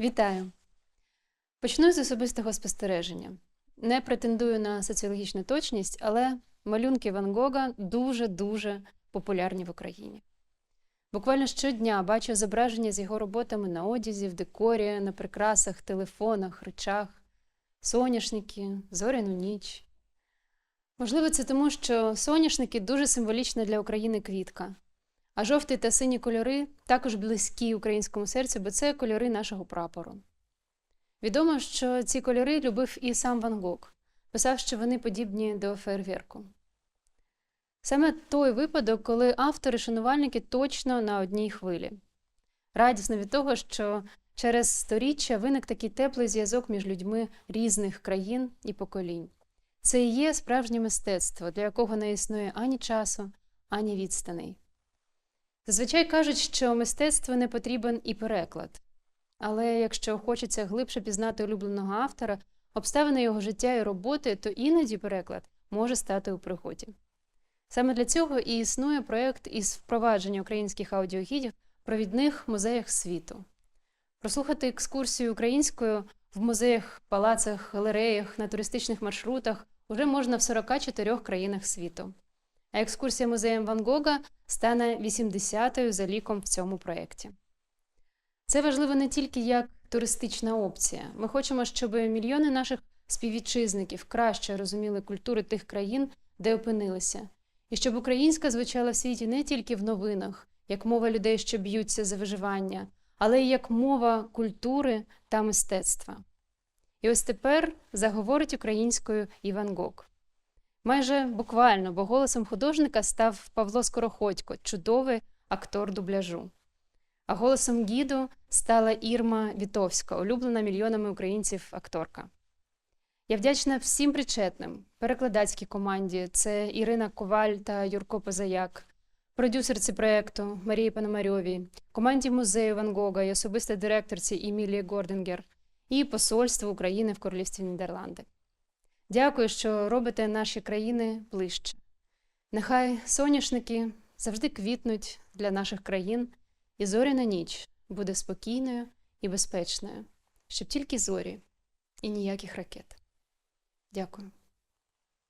Вітаю! Почну з особистого спостереження. Не претендую на соціологічну точність, але малюнки Ван Гога дуже-дуже популярні в Україні. Буквально щодня бачу зображення з його роботами на одязі, в декорі, на прикрасах, телефонах, речах, соняшники, зоряну ніч. Можливо, це тому, що соняшники дуже символічна для України квітка. А жовтий та сині кольори також близькі українському серцю, бо це кольори нашого прапору. Відомо, що ці кольори любив і сам Ван Гог, писав, що вони подібні до фейерверку. Саме той випадок, коли автори шанувальники точно на одній хвилі. Радісно від того, що через сторіччя виник такий теплий зв'язок між людьми різних країн і поколінь. Це і є справжнє мистецтво, для якого не існує ані часу, ані відстаней. Зазвичай кажуть, що мистецтву не потрібен і переклад. Але якщо хочеться глибше пізнати улюбленого автора, обставини його життя і роботи, то іноді переклад може стати у пригоді. Саме для цього і існує проєкт із впровадження українських аудіогідів в провідних музеях світу. Прослухати екскурсію українською в музеях, палацах, галереях, на туристичних маршрутах уже можна в 44 країнах світу. А екскурсія музеєм Ван Гога стане 80-ю за ліком в цьому проєкті. Це важливо не тільки як туристична опція. Ми хочемо, щоб мільйони наших співвітчизників краще розуміли культури тих країн, де опинилися, і щоб українська звучала в світі не тільки в новинах, як мова людей, що б'ються за виживання, але й як мова культури та мистецтва. І ось тепер заговорить українською Іван Гог. Майже буквально, бо голосом художника став Павло Скороходько, чудовий актор дубляжу. А голосом гіду стала Ірма Вітовська, улюблена мільйонами українців акторка. Я вдячна всім причетним, перекладацькій команді це Ірина Коваль та Юрко Позаяк, продюсерці проєкту Марії Пономарьовій, команді музею Ван Гога і особистій директорці Емілії Гордингер і Посольству України в Королівстві Нідерланди. Дякую, що робите наші країни ближче. Нехай соняшники завжди квітнуть для наших країн, і зоряна ніч буде спокійною і безпечною, щоб тільки зорі і ніяких ракет. Дякую.